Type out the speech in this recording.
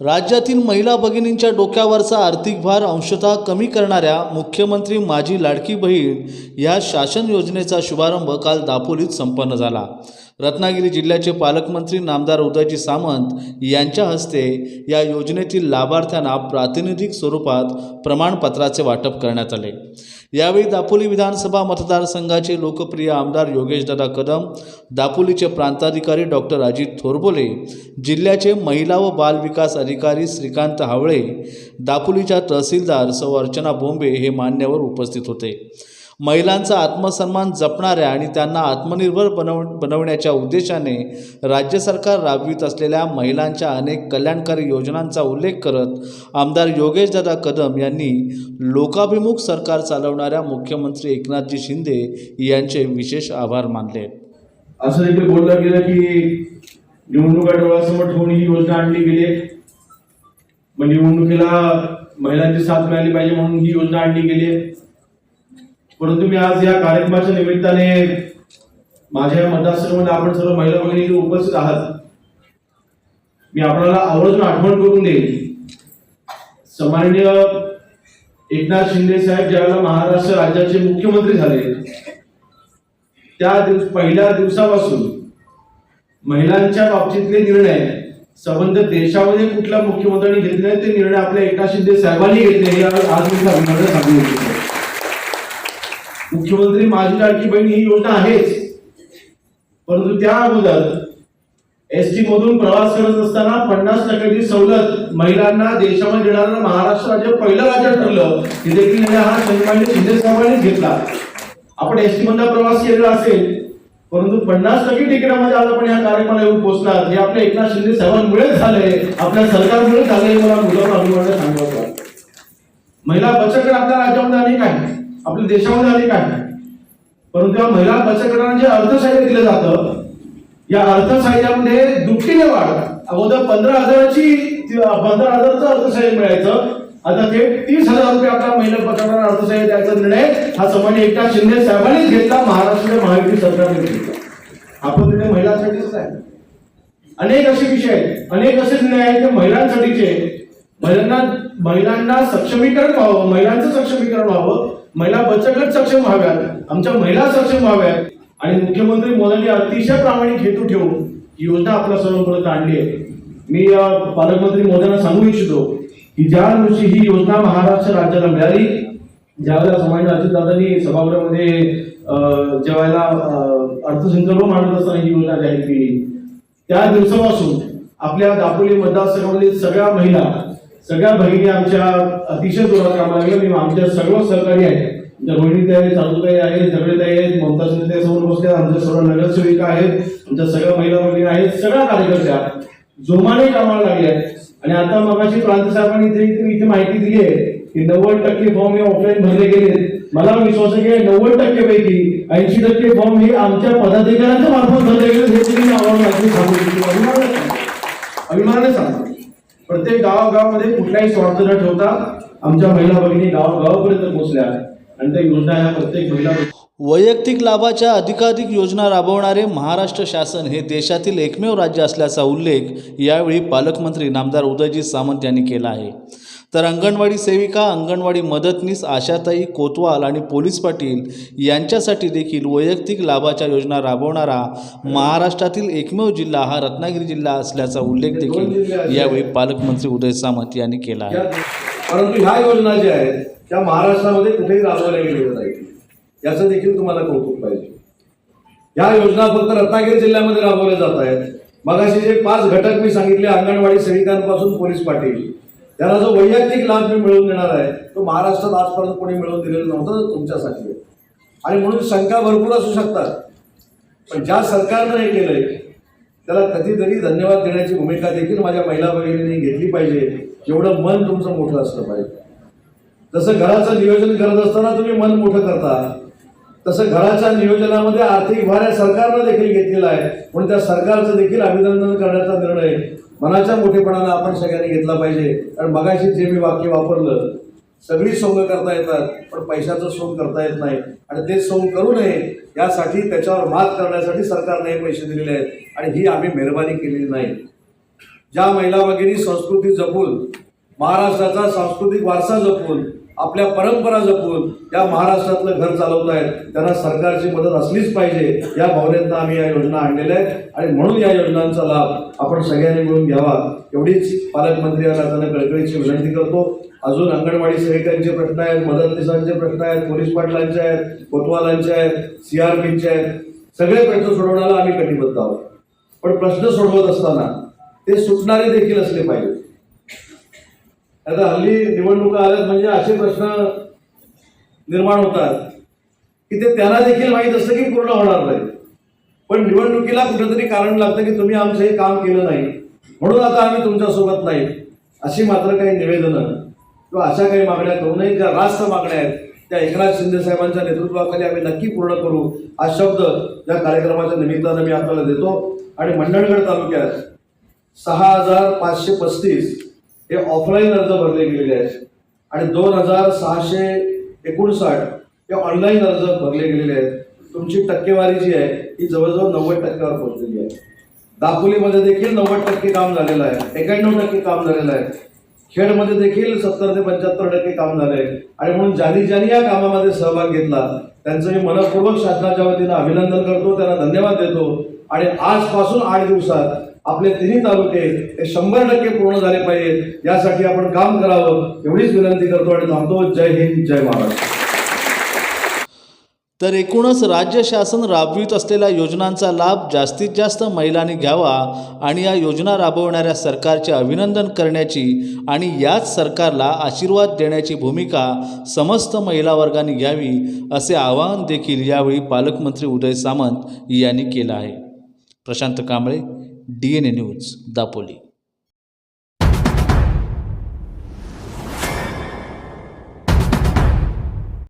राज्यातील महिला भगिनींच्या डोक्यावरचा आर्थिक भार अंशतः कमी करणाऱ्या मुख्यमंत्री माझी लाडकी बहीण या शासन योजनेचा शुभारंभ काल दापोलीत संपन्न झाला. रत्नागिरी जिल्ह्याचे पालकमंत्री नामदार उदयजी सामंत यांच्या हस्ते या योजनेतील लाभार्थ्यांना प्रातिनिधिक स्वरूपात प्रमाणपत्राचे वाटप करण्यात आले. यावेळी दापोली विधानसभा मतदारसंघाचे लोकप्रिय आमदार योगेशदादा कदम दापोलीचे प्रांताधिकारी डॉक्टर अजित थोरबोले जिल्ह्याचे महिला व बाल विकास अधिकारी श्रीकांत हावळे दापोलीच्या तहसीलदार सौ. अर्चना बोंबे हे मान्यवर उपस्थित होते. महिलांचा आत्मसन्मान जपणाऱ्या आणि त्यांना आत्मनिर्भर बनव बनवण्याच्या उद्देशाने राज्य सरकार राबवित असलेल्या महिलांच्या अनेक कल्याणकारी योजनांचा उल्लेख करत आमदार योगेशदादा कदम यांनी लोकाभिमुख सरकार चालवणाऱ्या मुख्यमंत्री एकनाथजी शिंदे यांचे विशेष आभार मानले असं देखील बोललं गेलं की निवडणुका डोळ्यासमोर ठेवून ही योजना आणली गेली मग निवडणुकीला महिलांची साथ मिळाली पाहिजे म्हणून ही योजना आणली गेली आहे. परंतु मी आज या कार्यक्रमाच्या निमित्ताने माझ्या मतदारसंघामध्ये आपण सर्व महिला भगिनी इथे उपस्थित आहात. मी आपल्याला आवर्जून आठवण करून देईल सामान्य एकनाथ शिंदे साहेब ज्यावेळेला महाराष्ट्र राज्याचे मुख्यमंत्री झाले त्या दिवस पहिल्या दिवसापासून महिलांच्या बाबतीतले निर्णय संबंध देशामध्ये कुठल्या मुख्यमंत्र्यांनी घेतले ते निर्णय आपल्या एकनाथ शिंदे साहेबांनी घेतले हे आज आज मी अभिनंदन सांगू इच्छितो. मुख्यमंत्री माझी लाडकी बहीण ही योजना आहेच. परंतु त्या अगोदर एसटी मधून प्रवास करत असताना पन्नास टक्क्याची सवलत महिलांना देशामध्ये देणारं महाराष्ट्र राज्य पहिलं राज्य ठरलं हे देखील हा सन्माननीय शिंदे साहेबांनीच घेतला. आपण एसटी मधला प्रवास केलेला असेल परंतु पन्नास टक्के तिकिटामध्ये आज आपण या कार्यक्रमाला येऊन पोहोचणार. हे आपल्या एकनाथ शिंदे साहेबांमुळेच झाले आपल्या सरकारमुळे झाले मला मुलांना अभिमान सांगावं महिला बचत गट आपल्या राज्यामध्ये अनेक आहे आपल्या देशामध्ये झाली काय नाही. परंतु या महिला बचतगटांना जे अर्थसहाय्य दिलं जातं या अर्थसहाय्यामध्ये दुपटीने वाढ अगोदर पंधरा हजाराची पंधरा हजारचं अर्थसहाय्य मिळायचं. आता ते तीस हजार रुपये आपल्या महिला बचतांना अर्थसहाय्य द्यायचा निर्णय. हा सामान्य एकटा शिंदे साहेबांनीच घेतला महाराष्ट्र महायुती सरकारने घेतला. आपण निर्णय महिलांसाठीच आहे. अनेक असे विषय आहेत. अनेक असे निर्णय आहेत जे महिलांसाठीचे महिलांना महिलांना सक्षमीकरण व्हावं महिलांचं सक्षमीकरण व्हावं. महिला बचत सक्षम व्हाव्यात आमच्या महिला सक्षम व्हाव्यात. आणि मुख्यमंत्री मोदींनी अतिशय प्रामाणिक हेतू ठेवून ही योजना आपल्या सर्वांपर्यंत आणली आहे. मी पालकमंत्री मोदींना सांगू इच्छितो की ज्या दिवशी ही योजना महाराष्ट्र राज्याला मिळाली ज्यावेळेला समाज अजितदादांनी सभागृहामध्ये ज्यावेळेला अर्थसंकल्प मांडत असताना ही योजना जाहीर केली त्या दिवसापासून आपल्या दापोली मतदारसंघामधील सगळ्या महिला सगळ्या बहिणी आमच्या अतिशय जोरात कामाला लागल्या मी आमच्या सर्व सहकारी आहेत. आमच्या रोहिणी आहेत चालूताई आहेत झगडेताई आहेत. ममता शिंदे समोर बसल्या आमच्या सर्व नगरसेविका आहेत. आमच्या सगळ्या महिला भगिनी आहेत. सगळ्या कार्यकर्त्या जोमाने कामाला लागले आहेत. आणि आता मगाशी प्रांत साहेबांनी इथे इथे माहिती दिली आहे की नव्वद टक्के फॉर्म हे ऑफलाईन भरले गेले मला विश्वास आहे की नव्वद टक्के पैकी ऐंशी टक्के फॉर्म हे आमच्या पदाधिकाऱ्यांच्या मार्फत भरले गेले हे तुम्ही आव्हान सांगू अभिमानाने सांगतो. अभिमानाने सांगतो प्रत्येक गावागावामध्ये कुठलाही स्वार्थ न ठेवता आमच्या महिला भगिनी गावागावापर्यंत पोहोचल्या आणि त्या योजना ह्या प्रत्येक महिला वैयक्तिक लाभाच्या अधिकाधिक योजना राबवणारे महाराष्ट्र शासन हे देशातील एकमेव राज्य असल्याचा उल्लेख यावेळी पालकमंत्री नामदार उदयजी सामंत यांनी केला आहे. तर अंगणवाडी सेविका अंगणवाडी मदतनीस आशाताई कोतवाल आणि पोलीस पाटील यांच्यासाठी देखील वैयक्तिक लाभाच्या योजना राबवणारा महाराष्ट्रातील एकमेव जिल्हा हा रत्नागिरी जिल्हा असल्याचा उल्लेख देखील यावेळी पालकमंत्री उदय सामंत यांनी केला आहे. परंतु ह्या योजना ज्या आहेत त्या महाराष्ट्रामध्ये कुठेही राबवल्या गेलेल्या नाहीत. याचं देखील तुम्हाला कौतुक पाहिजे. या योजना फक्त रत्नागिरी जिल्ह्यामध्ये राबवल्या जात आहेत. मगाशी जे पाच घटक मी सांगितले अंगणवाडी सेविकांपासून पोलीस पाटील त्याला जो वैयक्तिक लाभ मी मिळवून देणार आहे तो महाराष्ट्रात आजपर्यंत कोणी मिळवून दिलेला नव्हता तो तुमच्यासाठी आहे. आणि म्हणून शंका भरपूर असू शकतात. पण ज्या सरकारनं हे केलंय त्याला कधीतरी धन्यवाद देण्याची भूमिका देखील माझ्या महिला भगिनींनी घेतली पाहिजे. जेवढं मन तुमचं मोठं असलं पाहिजे. जसं घराचं नियोजन करत असताना तुम्ही मन मोठं करता तसं घराच्या नियोजनामध्ये आर्थिक भार या सरकारनं देखील घेतलेला आहे. म्हणून त्या सरकारचं देखील अभिनंदन करण्याचा निर्णय मनाच्या मोठेपणानं आपण सगळ्यांनी घेतला पाहिजे. कारण मगाशी जे मी वाक्य वापरलं सगळी सोंग करता येतात पण पैशाचं सोंग करता येत नाही. आणि ते सोंग करू नये यासाठी त्याच्यावर मात करण्यासाठी सरकारने हे पैसे दिलेले आहेत. आणि ही आम्ही मेहरबानी केलेली नाही. ज्या महिला भगिनी संस्कृती जपून महाराष्ट्राचा सांस्कृतिक वारसा जपून आपल्या परंपरा जपून या महाराष्ट्रातलं घर चालवत आहेत त्यांना सरकारची मदत असलीच पाहिजे या भावनेतनं आम्ही या योजना आणलेल्या आहेत. आणि म्हणून या योजनांचा लाभ आपण सगळ्यांनी मिळून घ्यावा. एवढीच पालकमंत्री यांना त्यांना कळकळीची विनंती करतो. अजून अंगणवाडी सेविकांचे प्रश्न आहेत मदतनीसांचे प्रश्न आहेत पोलीस पाटलांचे आहेत कोतवालांचे आहेत सीआरपीचे आहेत. सगळे प्रश्न सोडवण्याला आम्ही कटिबद्ध आहोत. पण प्रश्न सोडवत असताना ते सुटणारे देखील असले पाहिजे आता हल्ली निवडणुका आल्यात म्हणजे असे प्रश्न निर्माण होतात की ते त्यांना देखील माहीत असतं की पूर्ण होणार नाही. पण निवडणुकीला कुठेतरी कारण लागतं की तुम्ही आमचं हे काम केलं नाही. म्हणून आता आम्ही तुमच्यासोबत नाही. अशी मात्र काही निवेदनं किंवा अशा काही मागण्या करू नये. ज्या रास्त मागण्या आहेत त्या एकनाथ शिंदे साहेबांच्या नेतृत्वाखाली आम्ही नक्की पूर्ण करू. हा शब्द या कार्यक्रमाच्या निमित्तानं मी आपल्याला देतो. आणि मंडणगड तालुक्यात सहा हजार पाचशे पस्तीस हे ऑफलाईन अर्ज भरले गेलेले आहेत. आणि दोन हजार सहाशे एकोणसाठ हे ऑनलाईन अर्ज भरले गेलेले आहेत. तुमची टक्केवारी जी आहे ही जवळजवळ नव्वद टक्क्यावर पोहोचलेली आहे. दापोलीमध्ये देखील नव्वद टक्के काम झालेलं आहे. एक्याण्णव टक्के काम झालेलं आहे. खेडमध्ये देखील सत्तर ते पंच्याहत्तर टक्के काम झाले आणि म्हणून ज्यांनी ज्यांनी या कामामध्ये सहभाग घेतला त्यांचं मी मनपूर्वक शासनाच्या वतीनं अभिनंदन करतो त्यांना धन्यवाद देतो. आणि आजपासून आठ दिवसात आपले तिन्ही तालुके हे शंभर टक्के पूर्ण झाले पाहिजेत. यासाठी आपण काम करावं एवढीच विनंती करतो आणि थांबतो. जय हिंद जय महाराष्ट्र. तर एकूणच राज्य शासन राबवित असलेल्या योजनांचा लाभ जास्तीत जास्त महिलांनी घ्यावा आणि या योजना राबवणाऱ्या सरकारचे अभिनंदन करण्याची आणि याच सरकारला आशीर्वाद देण्याची भूमिका समस्त महिला वर्गाने घ्यावी असे आवाहन देखील यावेळी पालकमंत्री उदय सामंत यांनी केलं आहे. Prashant Kamble D N A news Dapoli